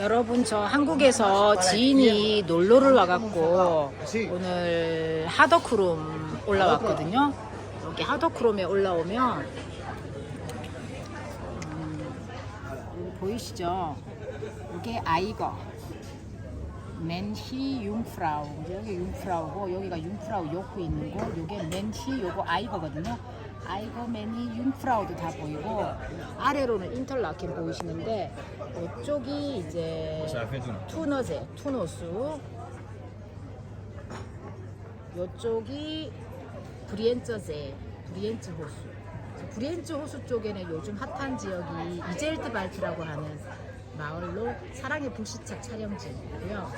여러분 저 한국에서 지인이 놀러를 와갖고 오늘 하더크롬 올라왔거든요. 여기 하더크롬에 올라오면 음, 보이시죠? 이게 아이거 맨히 융프라우 여기 융프라우고 여기가 융프라우 요크 있는 곳 요게 맨히 요거 아이거거든요 아이거 맨히 융프라우도 다 보이고 아래로는 인터라켄 보이시는데 이쪽이 이제 투너제 투노수 요쪽이 브리엔저제 브리엔츠 호수 브리엔츠 호수 쪽에는 요즘 핫한 지역이 이젤트발트라고 하는 마을로 사랑의 불시착 촬영지이고요.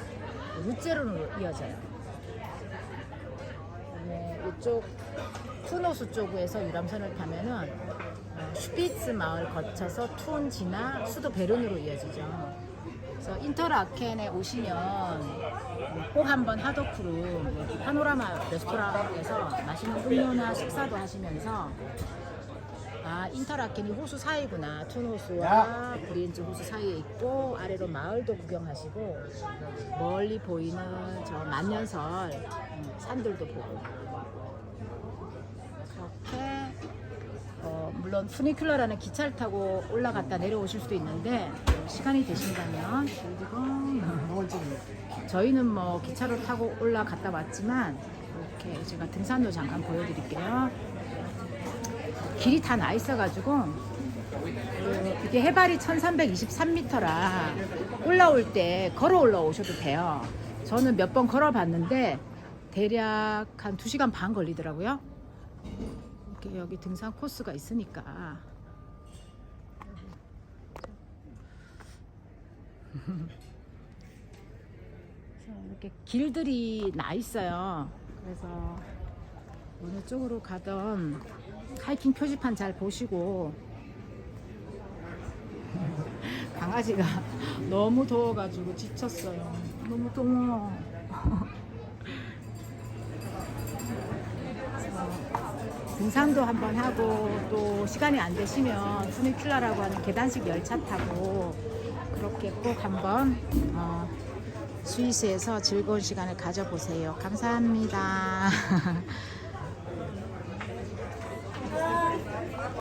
루제로로 이어져요. 네, 이쪽 툰호수 쪽에서 유람선을 타면은 어, 슈피츠 마을 거쳐서 툰 지나 수도 베른으로 이어지죠. 그래서 인터라켄에 오시면 꼭 한번 하더크루 파노라마 레스토랑에서 맛있는 음료나 식사도 하시면서 아 인터라켄이 호수 사이구나. 툰호수와 브리엔즈 호수 사이에 있고 아래로 마을도 구경하시고 멀리 보이는 저 만년설 음, 산들도 보고. 그렇게 어, 물론 푸니큘러라는 기차를 타고 올라갔다 내려오실 수도 있는데 시간이 되신다면 저희는 뭐 기차로 타고 올라갔다 왔지만 이렇게 제가 등산로 잠깐 보여드릴게요. 길이 다 나 있어가지고 그 이게 해발이 1323m라 올라올 때 걸어 올라오셔도 돼요. 저는 몇 번 걸어 봤는데 대략 한 2시간 반 걸리더라고요. 이렇게 여기 등산 코스가 있으니까 이렇게 길들이 나 있어요. 그래서 어느 쪽으로 가던 하이킹 표지판 잘 보시고 강아지가 너무 더워가지고 지쳤어요. 너무 더워. 등산도 한번 하고 또 시간이 안 되시면 푸니큘라라고 하는 계단식 열차 타고 그렇게 꼭 한번 어, 스위스에서 즐거운 시간을 가져보세요. 감사합니다.